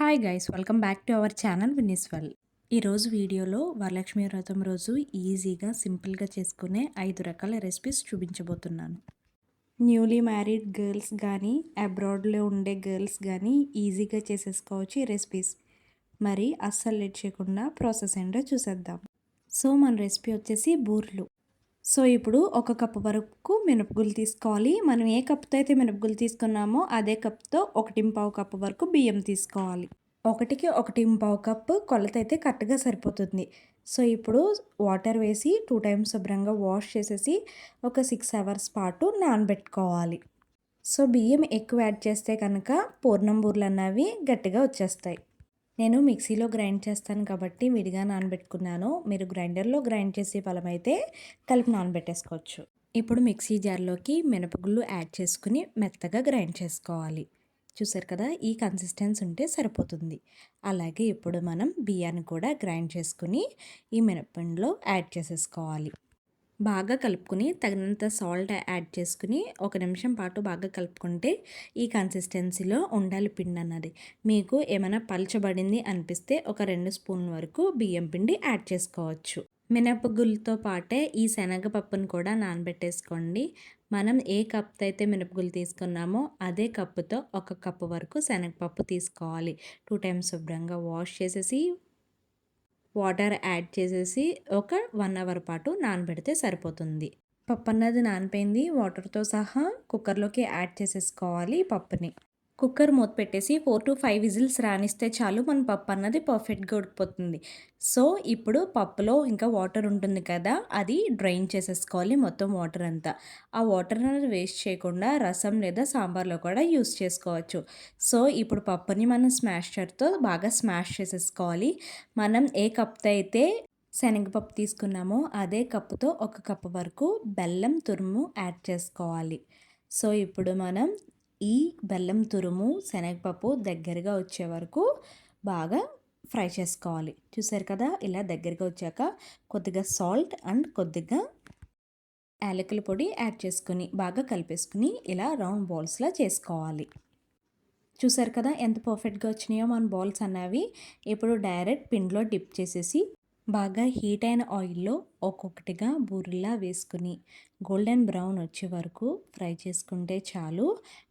Hi guys welcome back to our channel వినిస్వెల్ ఈరోజు వీడియోలో వరలక్ష్మి వ్రతం రోజు ఈజీగా సింపుల్గా చేసుకునే ఐదు రకాల రెసిపీస్ చూపించబోతున్నాను. న్యూలీ మ్యారీడ్ గర్ల్స్ కానీ అబ్రాడ్లో ఉండే గర్ల్స్ కానీ ఈజీగా చేసేసుకోవచ్చు ఈ రెసిపీస్ మరి అస్సలు లేట్ చేయకుండా ప్రాసెస్ ఏంటో చూసేద్దాం. సో మన రెసిపీ వచ్చేసి బూర్లు. సో ఇప్పుడు ఒక కప్పు వరకు మినపగుళ్ళు తీసుకోవాలి. మనం ఏ కప్తో అయితే మినపగుళ్ళు తీసుకున్నామో అదే కప్తో ఒకటి పావు కప్పు వరకు బియ్యం తీసుకోవాలి. ఒకటికి ఒకటి పావు కప్పు కొలత అయితే కరెక్ట్గా సరిపోతుంది. సో ఇప్పుడు వాటర్ వేసి టూ టైమ్స్ శుభ్రంగా వాష్ చేసేసి ఒక సిక్స్ అవర్స్ పాటు నానబెట్టుకోవాలి. సో బియ్యం ఎక్కువ యాడ్ చేస్తే కనుక పూర్ణం బూర్లు అన్నవి గట్టిగా వచ్చేస్తాయి. నేను మిక్సీలో గ్రైండ్ చేస్తాను కాబట్టి విడిగా నానబెట్టుకున్నాను. మీరు గ్రైండర్లో గ్రైండ్ చేసే ఫలం అయితే కలిపి నానబెట్టేసుకోవచ్చు. ఇప్పుడు మిక్సీ జార్లోకి మినపగుళ్ళు యాడ్ చేసుకుని మెత్తగా గ్రైండ్ చేసుకోవాలి. చూసారు కదా ఈ కన్సిస్టెన్స్ ఉంటే సరిపోతుంది. అలాగే ఇప్పుడు మనం బియ్యాన్ని కూడా గ్రైండ్ చేసుకుని ఈ మినపండులో యాడ్ చేసేసుకోవాలి. బాగా కలుపుకుని తగినంత సాల్ట్ యాడ్ చేసుకుని ఒక నిమిషం పాటు బాగా కలుపుకుంటే ఈ కన్సిస్టెన్సీలో ఉండాలి పిండి అన్నది. మీకు ఏమైనా పలచబడింది అనిపిస్తే ఒక రెండు స్పూన్ వరకు బియ్యం పిండి యాడ్ చేసుకోవచ్చు. మినపగుళ్ళతో పాటే ఈ శనగపప్పును కూడా నానబెట్టేసుకోండి. మనం ఏ కప్తో అయితే మినపగుళ్ళు తీసుకున్నామో అదే కప్పుతో ఒక కప్పు వరకు శనగపప్పు తీసుకోవాలి. టూ టైమ్స్ శుభ్రంగా వాష్ చేసేసి వాటర్ యాడ్ చేసేసి ఒక వన్ అవర్ పాటు నానబెడితే సరిపోతుంది. పప్పు అన్నది నానిపోయింది. వాటర్తో సహా కుక్కర్లోకి యాడ్ చేసేసుకోవాలి పప్పుని. కుక్కర్ మూత పెట్టేసి ఫోర్ టు ఫైవ్ విజిల్స్ రానిస్తే చాలు మన పప్పు అన్నది పర్ఫెక్ట్గా ఉడికిపోతుంది. సో ఇప్పుడు పప్పులో ఇంకా వాటర్ ఉంటుంది కదా అది డ్రైన్ చేసేసుకోవాలి మొత్తం వాటర్ అంతా. ఆ వాటర్ అనేది వేస్ట్ చేయకుండా రసం లేదా సాంబార్లో కూడా యూస్ చేసుకోవచ్చు. సో ఇప్పుడు పప్పుని మనం స్మాషర్తో బాగా స్మాష్ చేసేసుకోవాలి. మనం ఏ కప్తో అయితే శనగపప్పు తీసుకున్నామో అదే కప్పుతో ఒక కప్పు వరకు బెల్లం తురుము యాడ్ చేసుకోవాలి. సో ఇప్పుడు మనం ఈ బెల్లం తురుము శనగపప్పు దగ్గరగా వచ్చే వరకు బాగా ఫ్రై చేసుకోవాలి. చూసారు కదా ఇలా దగ్గరగా వచ్చాక కొద్దిగా సాల్ట్ అండ్ కొద్దిగా యాలకుల పొడి యాడ్ చేసుకుని బాగా కలిపేసుకుని ఇలా రౌండ్ బాల్స్లా చేసుకోవాలి. చూసారు కదా ఎంత పర్ఫెక్ట్గా వచ్చినాయో మన బాల్స్ అన్నవి. ఇప్పుడు డైరెక్ట్ పిండిలో డిప్ చేసేసి బాగా హీట్ అయిన ఆయిల్లో ఒక్కొక్కటిగా బూరెలా వేసుకుని గోల్డెన్ బ్రౌన్ వచ్చే వరకు ఫ్రై చేసుకుంటే చాలు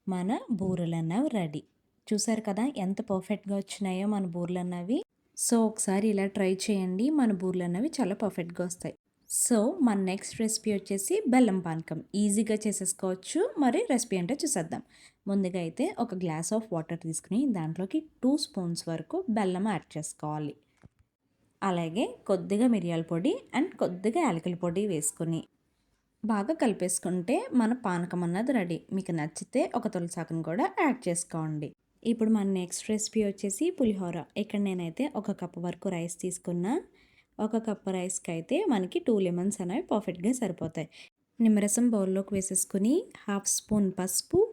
మన బూరెలన్నవి రెడీ. చూసారు కదా ఎంత పర్ఫెక్ట్గా వచ్చినాయో మన బూరెలన్నవి. సో ఒకసారి ఇలా ట్రై చేయండి. మన బూరెలన్నవి చాలా పర్ఫెక్ట్గా వస్తాయి. సో మన నెక్స్ట్ రెసిపీ వచ్చేసి బెల్లం పానకం. ఈజీగా చేసేసుకోవచ్చు. మరి రెసిపీ అంటే చూసేద్దాం. ముందుగా అయితే ఒక గ్లాస్ ఆఫ్ వాటర్ తీసుకుని దాంట్లోకి టూ స్పూన్స్ వరకు బెల్లం యాడ్ చేసుకోవాలి. అలాగే కొద్దిగా మిరియాల పొడి అండ్ కొద్దిగా యాలకుల పొడి వేసుకొని బాగా కలిపేసుకుంటే మన పానకం అన్నది రెడీ. మీకు నచ్చితే ఒక తులసాకును కూడా యాడ్ చేసుకోండి. ఇప్పుడు మన నెక్స్ట్ రెసిపీ వచ్చేసి పులిహోర. ఇక్కడ నేనైతే ఒక కప్పు వరకు రైస్ తీసుకున్నా. ఒక కప్పు రైస్కి అయితే మనకి టూ లెమన్స్ అనేవి పర్ఫెక్ట్గా సరిపోతాయి. నిమ్మరసం బౌల్లోకి వేసేసుకుని హాఫ్ స్పూన్ పసుపు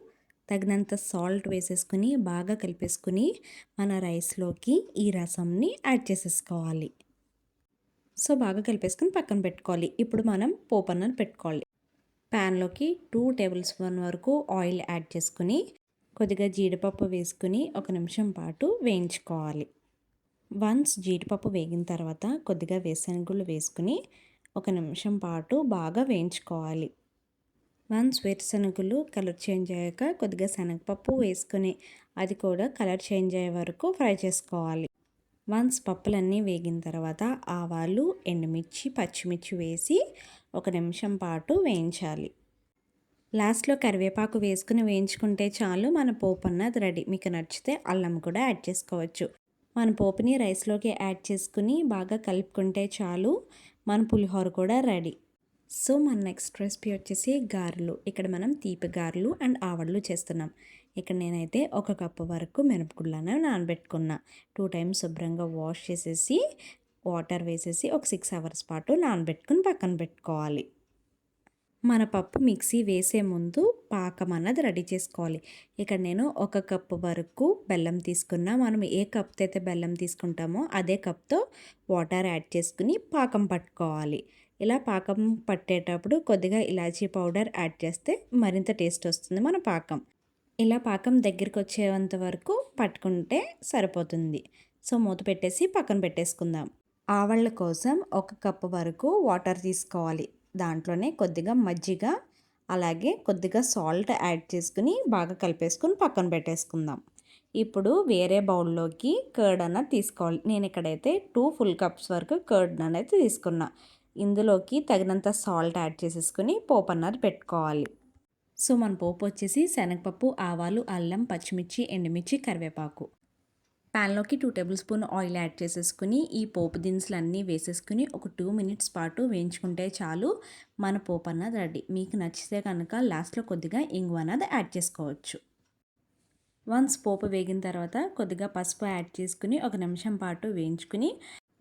తగినంత సాల్ట్ వేసేసుకుని బాగా కలిపేసుకుని మన రైస్లోకి ఈ రసంని యాడ్ చేసేసుకోవాలి. సో బాగా కలిపేసుకుని పక్కన పెట్టుకోవాలి. ఇప్పుడు మనం పోపు పెట్టుకోవాలి. ప్యాన్లోకి టూ టేబుల్ స్పూన్ వరకు ఆయిల్ యాడ్ చేసుకుని కొద్దిగా జీడిపప్పు వేసుకుని ఒక నిమిషం పాటు వేయించుకోవాలి. వన్స్ జీడిపప్పు వేగిన తర్వాత కొద్దిగా వేసనగుళ్ళు వేసుకుని ఒక నిమిషం పాటు బాగా వేయించుకోవాలి. వన్స్ వేరుశనగలు కలర్ చేంజ్ అయ్యాక కొద్దిగా శనగపప్పు వేసుకుని అది కూడా కలర్ చేంజ్ అయ్యే వరకు ఫ్రై చేసుకోవాలి. వన్స్ పప్పులన్నీ వేగిన తర్వాత ఆవాలు ఎండుమిర్చి పచ్చిమిర్చి వేసి ఒక నిమిషం పాటు వేయించాలి. లాస్ట్లో కరివేపాకు వేసుకుని వేయించుకుంటే చాలు మన పోపు అన్నది రెడీ. మీకు నచ్చితే అల్లం కూడా యాడ్ చేసుకోవచ్చు. మన పోపుని రైస్లోకి యాడ్ చేసుకుని బాగా కలుపుకుంటే చాలు మన పులిహోర కూడా రెడీ. సో మన నెక్స్ట్ రెసిపీ వచ్చేసి గారెలు. ఇక్కడ మనం తీపి గారెలు అండ్ ఆవడలు చేస్తున్నాం. ఇక్కడ నేనైతే ఒక కప్పు వరకు మినపగుళ్ళను నానబెట్టుకున్నా. టూ టైమ్స్ శుభ్రంగా వాష్ చేసేసి వాటర్ వేసేసి ఒక సిక్స్ అవర్స్ పాటు నానబెట్టుకుని పక్కన పెట్టుకోవాలి. మన పప్పు మిక్సీ వేసే ముందు పాకం అన్నది రెడీ చేసుకోవాలి. ఇక్కడ నేను ఒక కప్పు వరకు బెల్లం తీసుకున్నా. మనం ఏ కప్తో అయితే బెల్లం తీసుకుంటామో అదే కప్తో వాటర్ యాడ్ చేసుకుని పాకం పట్టుకోవాలి. ఇలా పాకం పట్టేటప్పుడు కొద్దిగా ఇలాచీ పౌడర్ యాడ్ చేస్తే మరింత టేస్ట్ వస్తుంది మన పాకం. ఇలా పాకం దగ్గరికి వచ్చేంత వరకు పట్టుకుంటే సరిపోతుంది. సో మూత పెట్టేసి పక్కన పెట్టేసుకుందాం. ఆవళ్ళ కోసం ఒక కప్పు వరకు వాటర్ తీసుకోవాలి. దాంట్లోనే కొద్దిగా మజ్జిగ అలాగే కొద్దిగా సాల్ట్ యాడ్ చేసుకుని బాగా కలిపేసుకుని పక్కన పెట్టేసుకుందాం. ఇప్పుడు వేరే బౌల్లోకి కర్డ్ అన్నది తీసుకోవాలి. నేను ఇక్కడైతే టూ ఫుల్ కప్స్ వరకు కర్డ్ అనేది తీసుకున్నా. ఇందులోకి తగినంత సాల్ట్ యాడ్ చేసేసుకుని పోపు అన్నది పెట్టుకోవాలి. సో మన పోపు వచ్చేసి శనగపప్పు ఆవాలు అల్లం పచ్చిమిర్చి ఎండుమిర్చి కరివేపాకు. ప్యాన్లోకి two table spoon oil add చేసేసుకుని ఈ పోపు దినుసులు అన్నీ వేసేసుకుని ఒక టూ మినిట్స్ పాటు వేయించుకుంటే చాలు మన పోపు అన్నది రెడీ. మీకు నచ్చితే కనుక లాస్ట్లో కొద్దిగా ఇంగు అన్నది యాడ్ చేసుకోవచ్చు. వన్స్ పోపు వేగిన తర్వాత కొద్దిగా పసుపు యాడ్ చేసుకుని ఒక నిమిషం పాటు వేయించుకుని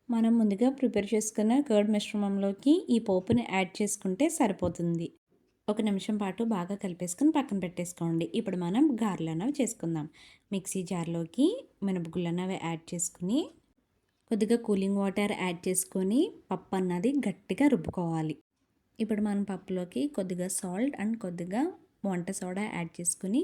మనం ముందుగా ప్రిపేర్ చేసుకున్న కర్డ్ మిశ్రమంలోకి ఈ పోపుని యాడ్ చేసుకుంటే సరిపోతుంది. ఒక నిమిషం పాటు బాగా కలిపేసుకుని పక్కన పెట్టేసుకోండి. ఇప్పుడు మనం గారెలు అనేవి చేసుకుందాం. మిక్సీ జార్లోకి మినపగుళ్ళు అనేవి యాడ్ చేసుకుని కొద్దిగా కూలింగ్ వాటర్ యాడ్ చేసుకొని పప్పు అన్నది గట్టిగా రుబ్బుకోవాలి. ఇప్పుడు మనం పప్పులోకి కొద్దిగా సాల్ట్ అండ్ కొద్దిగా వంట సోడా యాడ్ చేసుకుని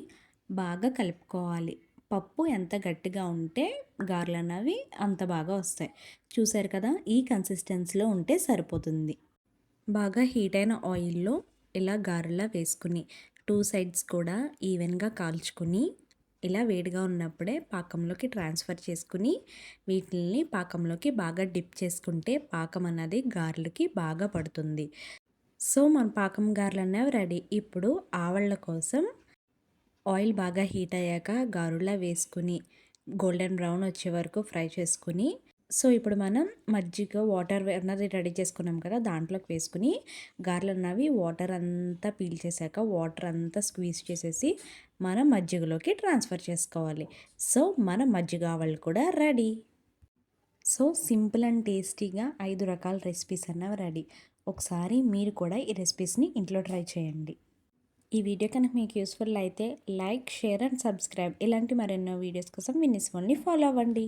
బాగా కలుపుకోవాలి. పప్పు ఎంత గట్టిగా ఉంటే గారెలు అనేవి అంత బాగా వస్తాయి. చూసారు కదా ఈ కన్సిస్టెన్సీలో ఉంటే సరిపోతుంది. బాగా హీట్ అయిన ఆయిల్లో ఇలా గారెలా వేసుకుని టూ సైడ్స్ కూడా ఈవెన్గా కాల్చుకుని ఇలా వేడిగా ఉన్నప్పుడే పాకంలోకి ట్రాన్స్ఫర్ చేసుకుని వీటిని పాకంలోకి బాగా డిప్ చేసుకుంటే పాకం అన్నది గారెలకి బాగా పడుతుంది. సో మన పాకం గారెలు అనేవి రెడీ ఇప్పుడు ఆవళ్ళ కోసం ఆయిల్ బాగా హీట్ అయ్యాక గారులా వేసుకుని గోల్డెన్ బ్రౌన్ వచ్చే వరకు ఫ్రై చేసుకుని సో ఇప్పుడు మనం మజ్జిగ వాటర్ అన్నది రెడీ చేసుకున్నాం కదా దాంట్లోకి వేసుకుని గారెలు అన్నవి వాటర్ అంతా పీల్ చేశాక వాటర్ అంతా స్క్వీజ్ చేసేసి మనం మజ్జిగలోకి ట్రాన్స్ఫర్ చేసుకోవాలి. సో మన మజ్జిగ ఆవళ్ళు కూడా రెడీ. సో సింపుల్ అండ్ టేస్టీగా ఐదు రకాల రెసిపీస్ అన్నవి రెడీ. ఒకసారి మీరు కూడా ఈ రెసిపీస్ని ఇంట్లో ట్రై చేయండి. ఈ వీడియో కనుక మీకు యూస్ఫుల్ అయితే లైక్ షేర్ అండ్ సబ్స్క్రైబ్ ఇలాంటి మరెన్నో వీడియోస్ కోసం వినిస్వల్ని ఫాలో అవ్వండి.